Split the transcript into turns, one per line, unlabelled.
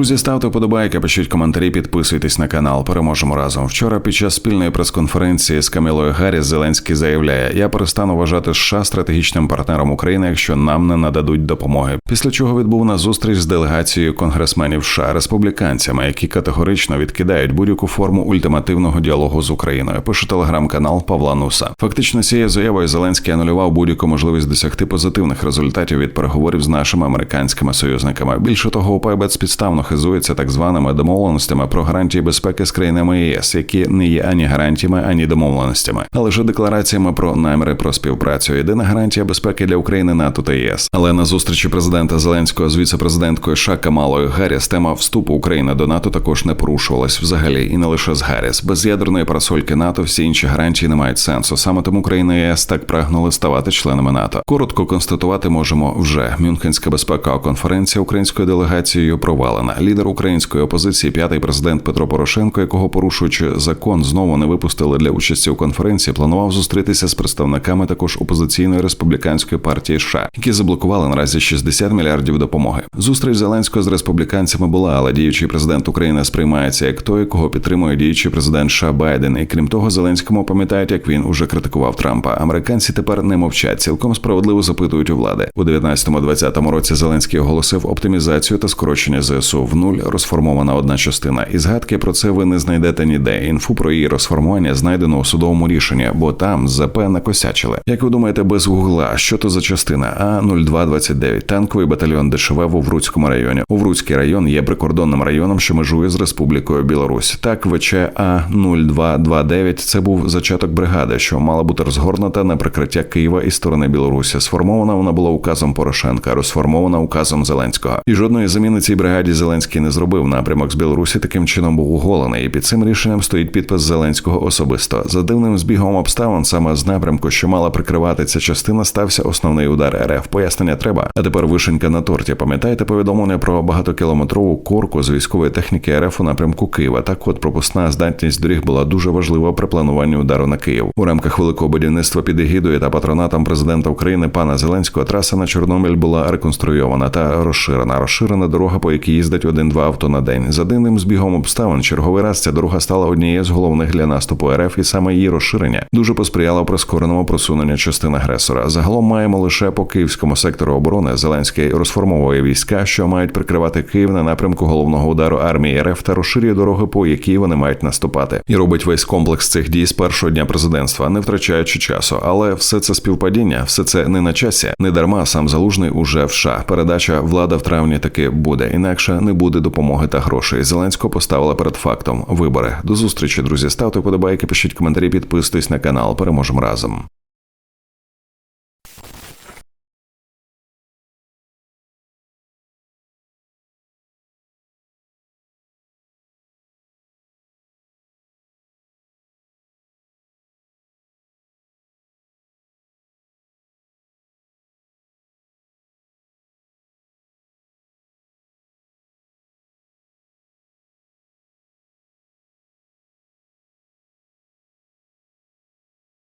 Друзі, ставте вподобайки, пишіть коментарі, підписуйтесь на канал. Переможемо разом. Вчора під час спільної прес-конференції з Камілою Гарріс Зеленський заявляє: Я перестану вважати США стратегічним партнером України, якщо нам не нададуть допомоги. Після чого відбув на зустріч з делегацією конгресменів США республіканцями, які категорично відкидають будь-яку форму ультимативного діалогу з Україною. Пише телеграм-канал Павла Нуса. Фактично, цією заявою Зеленський анулював будь-яку можливість досягти позитивних результатів від переговорів з нашими американськими союзниками. Більше того, ОП безпідставно хизується так званими домовленостями про гарантії безпеки з країнами ЄС, які не є ані гарантіями, ані домовленостями, а лише деклараціями про наміри про співпрацю. Єдина гарантія безпеки для України НАТО та ЄС. Але на зустрічі президента Зеленського з віце-президенткою США Камалою Гарріс тема вступу України до НАТО також не порушувалась взагалі, і не лише з Гарріс. Без ядерної парасольки НАТО всі інші гарантії не мають сенсу. Саме тому країни ЄС так прагнули ставати членами НАТО. Коротко констатувати можемо вже Мюнхенська безпекова конференція українською делегацією провалена. Лідер української опозиції, п'ятий президент Петро Порошенко, якого порушуючи закон, знову не випустили для участі у конференції, планував зустрітися з представниками також опозиційної республіканської партії США, які заблокували наразі 60 мільярдів допомоги. Зустріч Зеленського з республіканцями була, але діючий президент України сприймається як той, кого підтримує діючий президент США Байден. І крім того, Зеленському пам'ятають, як він уже критикував Трампа. Американці тепер не мовчать, цілком справедливо запитують у влади у 19-20 році. Зеленський оголосив оптимізацію та скорочення ЗСУ в нуль розформована одна частина. І згадки про це ви не знайдете ніде. Інфу про її розформування знайдено у судовому рішенні, бо там ЗП накосячили. Як ви думаєте, без гугла, що то за частина? А 0229 танковий батальйон ДШВ в Овруцькому районі. Овруцький район є прикордонним районом, що межує з Республікою Білорусь. Так, ВЧ А 0229 це був зачаток бригади, що мала бути розгорнута на прикриття Києва і сторони Білорусі. Сформована вона була указом Порошенка, розформована указом Зеленського. І жодної заміни цій бригаді Зеленський не зробив. Напрямок з Білорусі таким чином був оголений. І під цим рішенням стоїть підпис Зеленського особисто. За дивним збігом обставин, саме з напрямку, що мала прикривати ця частина, стався основний удар РФ. Пояснення треба. А тепер вишенька на торті. Пам'ятаєте повідомлення про багатокілометрову корку з військової техніки РФ у напрямку Києва? Так от пропускна здатність доріг була дуже важлива при плануванні удару на Київ. У рамках великого будівництва під егідою та патронатом президента України пана Зеленського траса на Чорноміль була реконструйована та розширена. Розширена дорога, по якій їздить один-два авто на день. За дивним збігом обставин, черговий раз ця дорога стала однією з головних для наступу РФ, і саме її розширення дуже посприяло прискореному просуненню частин агресора. Загалом маємо лише по київському сектору оборони. Зеленський розформовує війська, що мають прикривати Київ на напрямку головного удару армії РФ та розширює дороги, по якій вони мають наступати, і робить весь комплекс цих дій з першого дня президентства, не втрачаючи часу. Але все це співпадіння, все це не на часі. Не дарма сам залужний уже в США. Передача влада в травні таки буде, інакше не буде допомоги та грошей. Зеленського поставила перед фактом вибори. До зустрічі, друзі. Ставте подобайки, пишіть коментарі, підписуйтесь на канал. Переможемо разом.